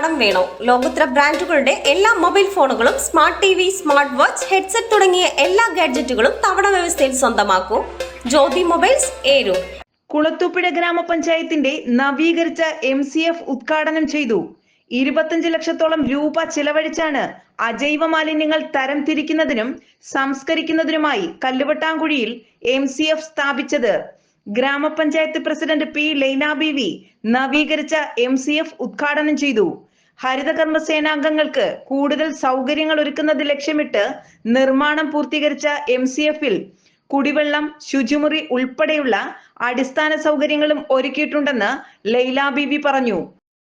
കടം വേണോ? ലോകോത്തര ബ്രാൻഡുകളുടെ എല്ലാ മൊബൈൽ ഫോണുകളും smart T V smart watch headset തുടങ്ങിയ എല്ലാ ഗാഡ്ജറ്റുകളും തവണ വ്യവസ്ഥയിൽ സ്വന്തമാക്കൂ. ജ്യോതി മൊബൈൽസ് ഏരു കുളത്തൂപ്പുഴ ഗ്രാമപഞ്ചായത്തിന്റെ നവീകരിച്ച എം സി എഫ് ഉദ്ഘാടനം ചെയ്തു. ഇരുപത്തഞ്ച് ലക്ഷത്തോളം രൂപ ചിലവഴിച്ചാണ് അജൈവ മാലിന്യങ്ങൾ തരം തിരിക്കുന്നതിനും സംസ്കരിക്കുന്നതിനുമായി കല്ലുവട്ടാങ്കുഴിയിൽ എം സി എഫ് സ്ഥാപിച്ചത്. ഗ്രാമപഞ്ചായത്ത് president P Laina B V നവീകരിച്ച എം സി എഫ് ഉദ്ഘാടനം ചെയ്തു. ഹരിതകർമ്മ സേനാംഗങ്ങൾക്ക് കൂടുതൽ സൗകര്യങ്ങൾ ഒരുക്കുന്നത് ലക്ഷ്യമിട്ട് നിർമ്മാണം പൂർത്തീകരിച്ച എം സി എഫിൽ കുടിവെള്ളം ശുചിമുറി ഉൾപ്പെടെയുള്ള അടിസ്ഥാന സൗകര്യങ്ങളും ഒരുക്കിയിട്ടുണ്ടെന്ന് ലൈല ബിബി പറഞ്ഞു.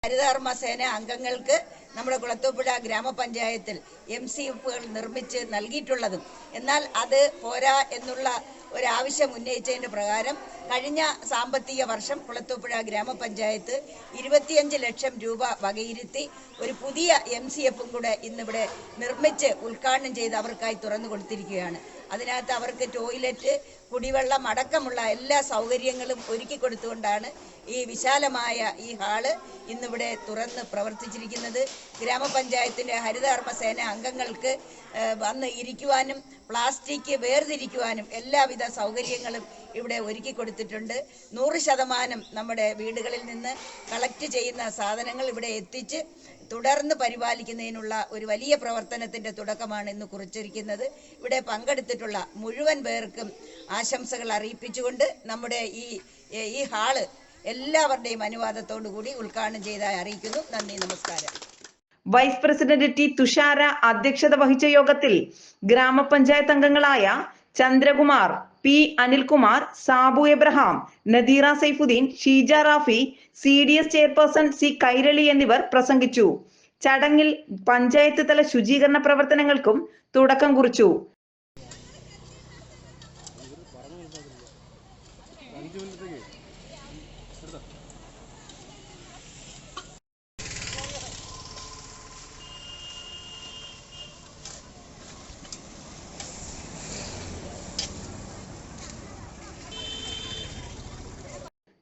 ഹരിതകർമ്മ സേന അംഗങ്ങൾക്ക് നമ്മുടെ കുളത്തൂപ്പുഴ ഗ്രാമപഞ്ചായത്തിൽ എം സി എഫുകൾ നിർമ്മിച്ച് നൽകിയിട്ടുള്ളതും. എന്നാൽ അത് പോരാ എന്നുള്ള ഒരാവശ്യം ഉന്നയിച്ചതിന്റെ പ്രകാരം കഴിഞ്ഞ സാമ്പത്തിക വർഷം കുളത്തൂപ്പുഴ ഗ്രാമപഞ്ചായത്ത് ഇരുപത്തിയഞ്ച് ലക്ഷം രൂപ വകയിരുത്തി ഒരു പുതിയ എം സി എഫും കൂടെ ഇന്നിവിടെ നിർമ്മിച്ച് ഉദ്ഘാടനം ചെയ്ത് അവർക്കായി തുറന്നു കൊടുത്തിരിക്കുകയാണ് അതിനകത്ത് അവർക്ക് ടോയ്ലറ്റ് കുടിവെള്ളം അടക്കമുള്ള എല്ലാ സൗകര്യങ്ങളും ഒരുക്കി കൊടുത്തുകൊണ്ടാണ് ഈ വിശാലമായ ഈ ഹാൾ ഇന്നിവിടെ തുറന്ന് പ്രവർത്തിച്ചിരിക്കുന്നത്. ഗ്രാമപഞ്ചായത്തിന്റെ ഹരിതകർമ്മസേന അംഗങ്ങൾക്ക് വന്ന് ഇരിക്കുവാനും പ്ലാസ്റ്റിക് വേർതിരിക്കുവാനും എല്ലാവിധ സൗകര്യങ്ങളും ഇവിടെ ഒരുക്കി കൊടുത്തിട്ടുണ്ട്. നൂറ് ശതമാനം നമ്മുടെ വീടുകളിൽ നിന്ന് കളക്ട് ചെയ്യുന്ന സാധനങ്ങൾ ഇവിടെ എത്തിച്ച് തുടർന്ന് പരിപാലിക്കുന്നതിനുള്ള ഒരു വലിയ പ്രവർത്തനത്തിന്റെ തുടക്കമാണ് ഇന്ന് കുറിച്ചിരിക്കുന്നത്. ഇവിടെ പങ്കെടുത്തിട്ടുള്ള മുഴുവൻ പേർക്കും ആശംസകൾ അറിയിപ്പിച്ചുകൊണ്ട് നമ്മുടെ ഈ ഈ ഹാൾ എല്ലാവരുടെയും അനുവാദത്തോടു കൂടി ഉദ്ഘാടനം ചെയ്തായി അറിയിക്കുന്നു. നന്ദി നമസ്കാരം. വൈസ് പ്രസിഡന്റ് ടി തുഷാര അധ്യക്ഷത വഹിച്ച യോഗത്തിൽ ഗ്രാമപഞ്ചായത്ത് അംഗങ്ങളായ Chandrakumar P. Anilkumar Sabu Abraham Nadeera Saifuddin Sheeja Rafi C. D. S. Chairperson C. Kairali എന്നിവർ പ്രസംഗിച്ചു. ചടങ്ങിൽ പഞ്ചായത്ത് തല ശുചീകരണ പ്രവർത്തനങ്ങൾക്കും തുടക്കം കുറിച്ചു.